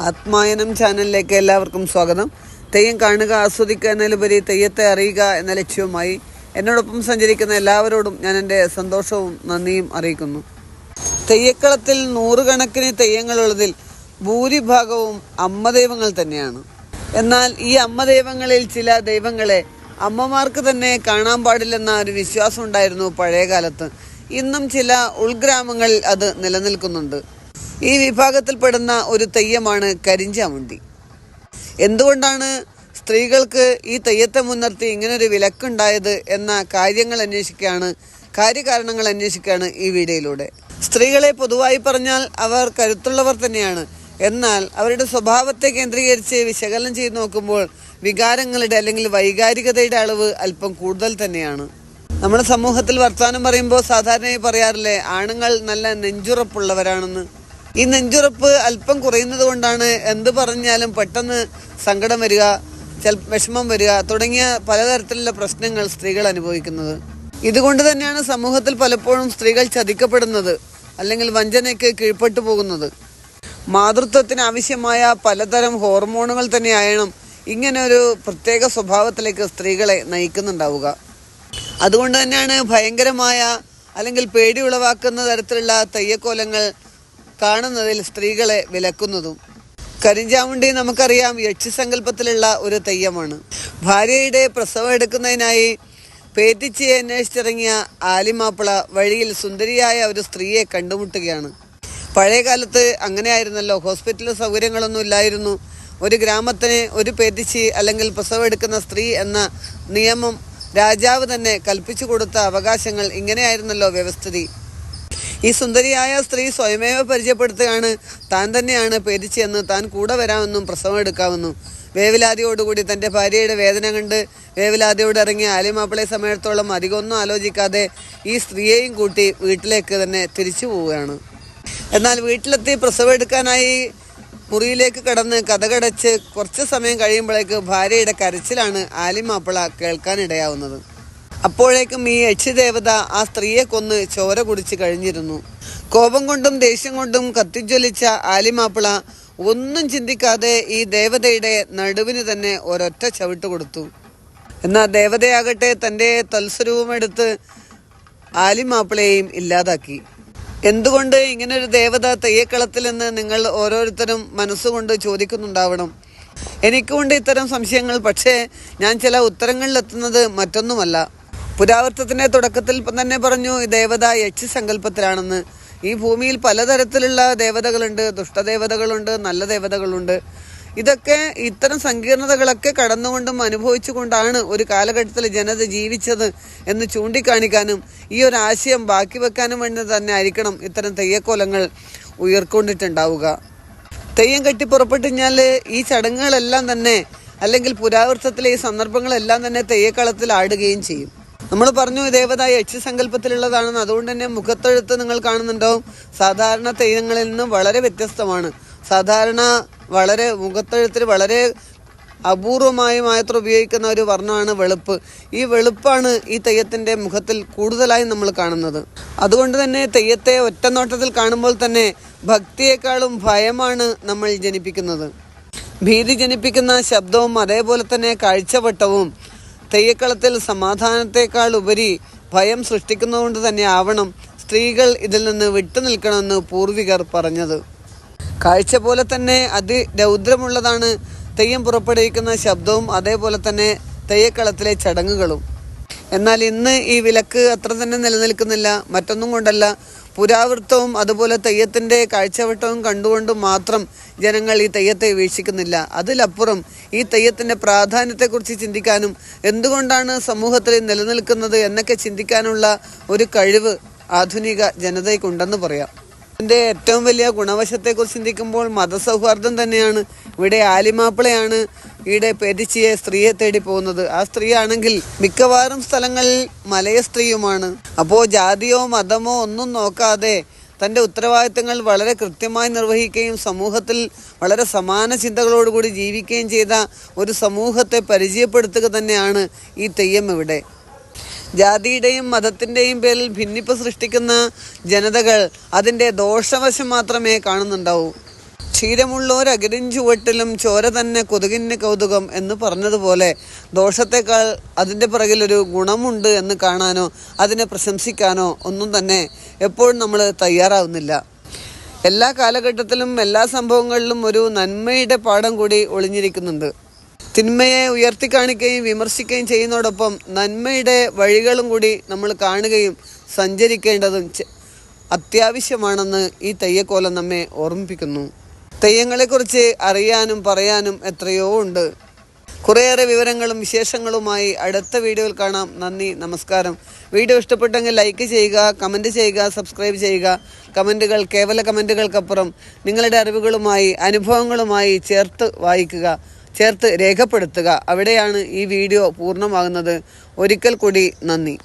ആത്മായനം ചാനലിലേക്ക് എല്ലാവർക്കും സ്വാഗതം. തെയ്യം കാണുക ആസ്വദിക്കുക എന്നതിലുപരി തെയ്യത്തെ അറിയുക എന്ന ലക്ഷ്യവുമായി എന്നോടൊപ്പം സഞ്ചരിക്കുന്ന എല്ലാവരോടും ഞാൻ എന്റെ സന്തോഷവും നന്ദിയും അറിയിക്കുന്നു. തെയ്യക്കളത്തിൽ നൂറുകണക്കിന് തെയ്യങ്ങളുള്ളതിൽ ഭൂരിഭാഗവും അമ്മ ദൈവങ്ങൾ തന്നെയാണ്. എന്നാൽ ഈ അമ്മദൈവങ്ങളിൽ ചില ദൈവങ്ങളെ അമ്മമാർക്ക് തന്നെ കാണാൻ പാടില്ലെന്ന ഒരു വിശ്വാസം ഉണ്ടായിരുന്നു പഴയ കാലത്ത് ഇന്നും ചില ഉൾഗ്രാമങ്ങളിൽ അത് നിലനിൽക്കുന്നുണ്ട്. ഈ വിഭാഗത്തിൽപ്പെടുന്ന ഒരു തെയ്യമാണ് കരിഞ്ചാമുണ്ടി. എന്തുകൊണ്ടാണ് സ്ത്രീകൾക്ക് ഈ തെയ്യത്തെ മുൻനിർത്തി ഇങ്ങനൊരു വിലക്കുണ്ടായത് എന്ന കാര്യങ്ങൾ അന്വേഷിക്കുകയാണ് കാര്യകാരണങ്ങൾ അന്വേഷിക്കുകയാണ് ഈ വീഡിയോയിലൂടെ. സ്ത്രീകളെ പൊതുവായി പറഞ്ഞാൽ അവർ കരുത്തുള്ളവർ തന്നെയാണ്. എന്നാൽ അവരുടെ സ്വഭാവത്തെ കേന്ദ്രീകരിച്ച് വിശകലനം ചെയ്ത് നോക്കുമ്പോൾ വികാരങ്ങളുടെ അല്ലെങ്കിൽ വൈകാരികതയുടെ അളവ് അല്പം കൂടുതൽ തന്നെയാണ്. നമ്മുടെ സമൂഹത്തിൽ വർത്തമാനം പറയുമ്പോൾ സാധാരണയായി പറയാറില്ലേ ആണുങ്ങൾ നല്ല നെഞ്ചുറപ്പുള്ളവരാണെന്ന്. ഈ നെഞ്ചുറപ്പ് അല്പം കുറയുന്നത് കൊണ്ടാണ് എന്ത് പറഞ്ഞാലും പെട്ടെന്ന് സങ്കടം വരിക ചില വിഷമം വരിക തുടങ്ങിയ പലതരത്തിലുള്ള പ്രശ്നങ്ങൾ സ്ത്രീകൾ അനുഭവിക്കുന്നത്. ഇതുകൊണ്ട് തന്നെയാണ് സമൂഹത്തിൽ പലപ്പോഴും സ്ത്രീകൾ ചതിക്കപ്പെടുന്നത് അല്ലെങ്കിൽ വഞ്ചനയ്ക്ക് കീഴ്പ്പെട്ടു പോകുന്നത്. മാതൃത്വത്തിന് ആവശ്യമായ പലതരം ഹോർമോണുകൾ തന്നെയായണം ഇങ്ങനെ ഒരു പ്രത്യേക സ്വഭാവത്തിലേക്ക് സ്ത്രീകളെ നയിക്കുന്നുണ്ടാവുക. അതുകൊണ്ട് തന്നെയാണ് ഭയങ്കരമായ അല്ലെങ്കിൽ പേടി ഉളവാക്കുന്ന തരത്തിലുള്ള തെയ്യക്കോലങ്ങൾ കാണുന്നതിൽ സ്ത്രീകളെ വിലക്കുന്നതും. കരിഞ്ചാമുണ്ടി നമുക്കറിയാം യക്ഷിസങ്കല്പത്തിലുള്ള ഒരു തെയ്യമാണ്. ഭാര്യയുടെ പ്രസവം എടുക്കുന്നതിനായി പേറ്റിച്ചിയെ അന്വേഷിച്ചിറങ്ങിയ ആലിമാപ്പിള വഴിയിൽ സുന്ദരിയായ ഒരു സ്ത്രീയെ കണ്ടുമുട്ടുകയാണ്. പഴയ കാലത്ത് അങ്ങനെയായിരുന്നല്ലോ ഹോസ്പിറ്റൽ സൗകര്യങ്ങളൊന്നും ഇല്ലായിരുന്നു. ഒരു ഗ്രാമത്തിന് ഒരു പേറ്റിച്ചി അല്ലെങ്കിൽ പ്രസവം എടുക്കുന്ന സ്ത്രീ എന്ന നിയമം രാജാവ് തന്നെ കൽപ്പിച്ചു കൊടുത്ത അവകാശങ്ങൾ ഇങ്ങനെയായിരുന്നല്ലോ വ്യവസ്ഥിതി. ഈ സുന്ദരിയായ സ്ത്രീ സ്വയമേവ പരിചയപ്പെടുത്തുകയാണ്. താൻ തന്നെയാണ് പേരിച്ചെന്ന് താൻ കൂടെ വരാമെന്നും പ്രസവം എടുക്കാമെന്നും. വേവലാതിയോടുകൂടി തന്റെ ഭാര്യയുടെ വേദന കണ്ട് വേവലാതിയോട് ഇറങ്ങിയ ആലിമാപ്പിളെ സമയത്തോളം അധികമൊന്നും ആലോചിക്കാതെ ഈ സ്ത്രീയെയും കൂട്ടി വീട്ടിലേക്ക് തന്നെ തിരിച്ചു പോവുകയാണ്. എന്നാൽ വീട്ടിലെത്തി പ്രസവം എടുക്കാനായി മുറിയിലേക്ക് കടന്ന് കഥകടച്ച് കുറച്ച് സമയം കഴിയുമ്പോഴേക്ക് ഭാര്യയുടെ കരച്ചിലാണ് ആലിമാപ്പിള കേൾക്കാനിടയാവുന്നത്. അപ്പോഴേക്കും ഈ യക്ഷിദേവത ആ സ്ത്രീയെ കൊന്ന് ചോര കുടിച്ച് കഴിഞ്ഞിരുന്നു. കോപം കൊണ്ടും ദേഷ്യം കൊണ്ടും കത്തിജ്വലിച്ച ആലിമാപ്പിള ഒന്നും ചിന്തിക്കാതെ ഈ ദേവതയുടെ നടുവിന് തന്നെ ഒരൊറ്റ ചവിട്ട് കൊടുത്തു. എന്നാൽ ദേവതയാകട്ടെ തന്റെ തൽസ്വരൂപമെടുത്ത് ആലിമാപ്പിളയെയും ഇല്ലാതാക്കി. എന്തുകൊണ്ട് ഇങ്ങനൊരു ദേവത തെയ്യക്കളത്തിൽ നിന്ന് നിങ്ങൾ ഓരോരുത്തരും മനസ്സുകൊണ്ട് ചോദിക്കുന്നുണ്ടാവണം. എനിക്കുണ്ട് ഇത്തരം സംശയങ്ങൾ പക്ഷേ ഞാൻ ചില ഉത്തരങ്ങളിലെത്തുന്നത് മറ്റൊന്നുമല്ല. പുരാവൃത്തത്തിന്റെ തുടക്കത്തിൽ തന്നെ പറഞ്ഞു ദേവത യക്ഷ സങ്കല്പത്തിലാണെന്ന്. ഈ ഭൂമിയിൽ പലതരത്തിലുള്ള ദേവതകളുണ്ട് ദുഷ്ടദേവതകളുണ്ട് നല്ല ദേവതകളുണ്ട്. ഇതൊക്കെ ഇത്തരം സങ്കീർണതകളൊക്കെ കടന്നുകൊണ്ടും അനുഭവിച്ചുകൊണ്ടാണ് ഒരു കാലഘട്ടത്തിൽ ജനത ജീവിച്ചത് എന്ന് ചൂണ്ടിക്കാണിക്കാനും ഈ ഒരു ആശയം ബാക്കി വെക്കാനും വേണ്ടി തന്നെ ആയിരിക്കണം ഇത്തരം തെയ്യക്കോലങ്ങൾ ഉയർക്കൊണ്ടിട്ടുണ്ടാവുക. തെയ്യം കെട്ടി പുറപ്പെട്ടു ഈ ചടങ്ങുകളെല്ലാം തന്നെ അല്ലെങ്കിൽ പുരാവൃത്തത്തിലെ ഈ സന്ദർഭങ്ങളെല്ലാം തന്നെ തെയ്യക്കളത്തിൽ ആടുകയും ചെയ്യും. നമ്മൾ പറഞ്ഞു ദേവത യക്ഷി സങ്കല്പത്തിലുള്ളതാണെന്ന് അതുകൊണ്ട് തന്നെ മുഖത്തെഴുത്ത് നിങ്ങൾ കാണുന്നുണ്ടാവും. സാധാരണ തെയ്യങ്ങളിൽ നിന്നും വളരെ വ്യത്യസ്തമാണ്. സാധാരണ വളരെ മുഖത്തെഴുത്തിൽ വളരെ അപൂർവമായി മാത്രം ഉപയോഗിക്കുന്ന ഒരു വർണമാണ് വെളുപ്പ്. ഈ വെളുപ്പാണ് ഈ തെയ്യത്തിന്റെ മുഖത്തിൽ കൂടുതലായി നമ്മൾ കാണുന്നത്. അതുകൊണ്ട് തന്നെ തെയ്യത്തെ ഒറ്റനോട്ടത്തിൽ കാണുമ്പോൾ തന്നെ ഭക്തിയേക്കാളും ഭയമാണ് നമ്മൾ ജനിപ്പിക്കുന്നത്. ഭീതി ജനിപ്പിക്കുന്ന ശബ്ദവും അതേപോലെ തന്നെ കാഴ്ചവട്ടവും തെയ്യക്കളത്തിൽ സമാധാനത്തെക്കാൾ ഉപരി ഭയം സൃഷ്ടിക്കുന്നതുകൊണ്ട് തന്നെ ആവണം സ്ത്രീകൾ ഇതിൽ നിന്ന് വിട്ടുനിൽക്കണമെന്ന് പൂർവികർ പറഞ്ഞത്. കാഴ്ച പോലെ തന്നെ അതിരൗദ്രമുള്ളതാണ് തെയ്യം പുറപ്പെടുവിക്കുന്ന ശബ്ദവും അതേപോലെ തന്നെ തെയ്യക്കളത്തിലെ ചടങ്ങുകളും. എന്നാൽ ഇന്ന് ഈ വിലക്ക് അത്ര തന്നെ നിലനിൽക്കുന്നില്ല. മറ്റൊന്നും കൊണ്ടല്ല പുരാവൃത്തവും അതുപോലെ തെയ്യത്തിന്റെ കാഴ്ചവട്ടവും കണ്ടുകൊണ്ട് മാത്രം ജനങ്ങൾ ഈ തെയ്യത്തെ വീക്ഷിക്കുന്നില്ല. അതിലപ്പുറം ഈ തെയ്യത്തിന്റെ പ്രാധാന്യത്തെക്കുറിച്ച് ചിന്തിക്കാനും എന്തുകൊണ്ടാണ് സമൂഹത്തിൽ നിലനിൽക്കുന്നത് എന്നൊക്കെ ചിന്തിക്കാനുള്ള ഒരു കഴിവ് ആധുനിക ജനതയ്ക്കുണ്ടെന്ന് പറയാം. എന്റെ ഏറ്റവും വലിയ ഗുണവശത്തെക്കുറിച്ച് ചിന്തിക്കുമ്പോൾ മതസൗഹാർദ്ദം തന്നെയാണ്. ഇവിടെ ആലിമാപ്പിളയാണ് ഇവിടെ പെരിച്ചിയെ സ്ത്രീയെ തേടി പോകുന്നത്. ആ സ്ത്രീ ആണെങ്കിൽ മിക്കവാറും സ്ഥലങ്ങളിൽ മലയ സ്ത്രീയുമാണ്. അപ്പോൾ ജാതിയോ മതമോ ഒന്നും നോക്കാതെ തന്റെ ഉത്തരവാദിത്തങ്ങൾ വളരെ കൃത്യമായി നിർവഹിക്കുകയും സമൂഹത്തിൽ വളരെ സമാന ചിന്തകളോടുകൂടി ജീവിക്കുകയും ചെയ്ത ഒരു സമൂഹത്തെ പരിചയപ്പെടുത്തുക തന്നെയാണ് ഈ തെയ്യം ഇവിടെ. ജാതിയുടെയും മതത്തിന്റെയും പേരിൽ ഭിന്നിപ്പ് സൃഷ്ടിക്കുന്ന ജനതകൾ അതിന്റെ ദോഷവശം മാത്രമേ കാണുന്നുണ്ടാവൂ. ക്ഷീരമുള്ളോരകിരിൻ ചുവട്ടിലും ചോര തന്നെ കൊതുകിന് കൗതുകം എന്ന് പറഞ്ഞതുപോലെ ദോഷത്തെക്കാൾ അതിന്റെ പിറകിലൊരു ഗുണമുണ്ട് എന്ന് കാണാനോ അതിനെ പ്രശംസിക്കാനോ ഒന്നും തന്നെ എപ്പോഴും നമ്മൾ തയ്യാറാവുന്നില്ല. എല്ലാ കാലഘട്ടത്തിലും എല്ലാ സംഭവങ്ങളിലും ഒരു നന്മയുടെ പാഠം കൂടി ഒളിഞ്ഞിരിക്കുന്നുണ്ട്. തിന്മയെ ഉയർത്തി കാണിക്കുകയും വിമർശിക്കുകയും ചെയ്യുന്നതോടൊപ്പം നന്മയുടെ വഴികളും കൂടി നമ്മൾ കാണുകയും സഞ്ചരിക്കേണ്ടതും അത്യാവശ്യമാണെന്ന് ഈ തെയ്യക്കോലം നമ്മെ ഓർമ്മിപ്പിക്കുന്നു. തെയ്യങ്ങളെക്കുറിച്ച് അറിയാനും പറയാനും എത്രയോ ഉണ്ട്. കുറേയേറെ വിവരങ്ങളും വിശേഷങ്ങളുമായി അടുത്ത വീഡിയോയിൽ കാണാം. നന്ദി നമസ്കാരം. വീഡിയോ ഇഷ്ടപ്പെട്ടെങ്കിൽ ലൈക്ക് ചെയ്യുക കമന്റ് ചെയ്യുക സബ്സ്ക്രൈബ് ചെയ്യുക. കമന്റുകൾ കേവല കമന്റുകൾക്കപ്പുറം നിങ്ങളുടെ അറിവുകളുമായി അനുഭവങ്ങളുമായി ചേർത്ത് വായിക്കുക ചേർത്ത് രേഖപ്പെടുത്തുക. അവിടെയാണ് ഈ വീഡിയോ പൂർണമാകുന്നത്. ഒരിക്കൽ കൂടി നന്ദി.